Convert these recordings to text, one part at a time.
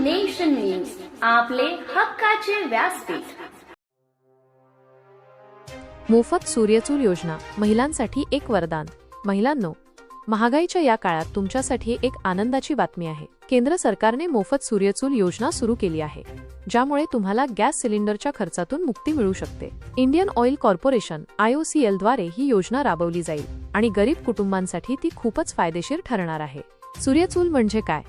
Nation news आपले हक्काचे व्यासपीठ. मोफत सूर्यचूल योजना महिलांसाठी एक वरदान. महिलांनो महागाईच्या या काळात तुमच्यासाठी एक आनंदाची बातमी आहे. केंद्र सरकारने मोफत सूर्यचूल योजना सुरू केली आहे ज्यामुळे तुम्हाला गॅस सिलेंडरच्या खर्चातून मुक्ती मिळू शकते. इंडियन ऑइल कॉर्पोरेशन आयओसीएलद्वारे ही योजना राबवली जाईल आणि गरीब कुटुंबांसाठी ती खूपच फायदेशीर ठरणार आहे. सूर्यचूल म्हणजे काय?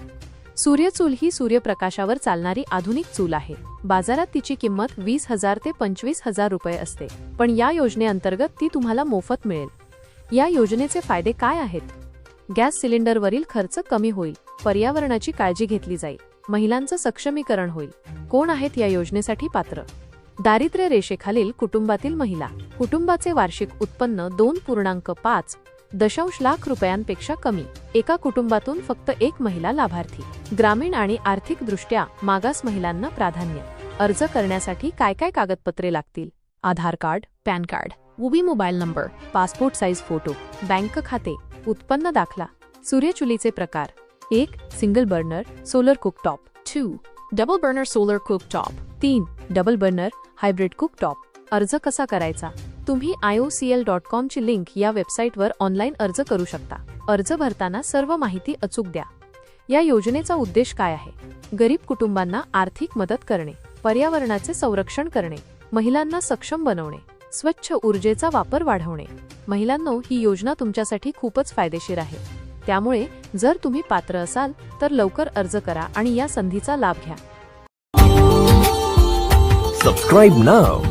सूर्यचूल ही सूर्यप्रकाशावर चालणारी आधुनिक चूल आहे. बाजारात तिची किंमत वीस हजार ते पंचवीस हजार रुपये असते. पण या योजनेअंतर्गत ती तुम्हाला मोफत मिळेल. या योजनेचे फायदे काय आहेत? गॅस सिलेंडरवरील खर्च कमी होईल. पर्यावरणाची काळजी घेतली जाईल. महिलांचं सक्षमीकरण होईल. कोण आहेत या योजनेसाठी पात्र? दारिद्र्य रेषेखालील कुटुंबातील महिला. कुटुंबाचे वार्षिक उत्पन्न दोन पूर्णांक पाच दशांश लाख रुपयांपेक्षा कमी. एका कुटुंबातून फक्त एक महिला लाभार्थी. ग्रामीण आणि आर्थिकदृष्ट्या मागास महिलांना प्राधान्य. अर्ज करण्यासाठी काय काय कागदपत्रे लागतील? Aadhaar card PAN card. उबी mobile number passport size photo bank खाते उत्पन्न दाखला. सूर्यचुलीचे प्रकार. एक single burner solar cooktop. Two double burner solar cooktop. तीन डबल बर्नर हायब्रिड कुकटॉप. अर्ज कसा करायचा? तुम्ही I O C L dot कॉमची link या वेबसाईटवर ऑनलाईन अर्ज करू शकता. अर्ज भरताना सर्व माहिती अचूक द्या. या योजनेचा उद्देश काय आहे? गरीब कुटुंबांना आर्थिक मदत करणे पर्यावरणाचे संरक्षण करणे महिलांना सक्षम बनवणे स्वच्छ ऊर्जेचा वापर वाढवणे. महिलांनो ही योजना तुमच्यासाठी खूपच फायदेशीर आहे. त्यामुळे जर तुम्ही पात्र असाल तर लवकर अर्ज करा आणि या संधीचा लाभ घ्या. सबस्क्राईब नाव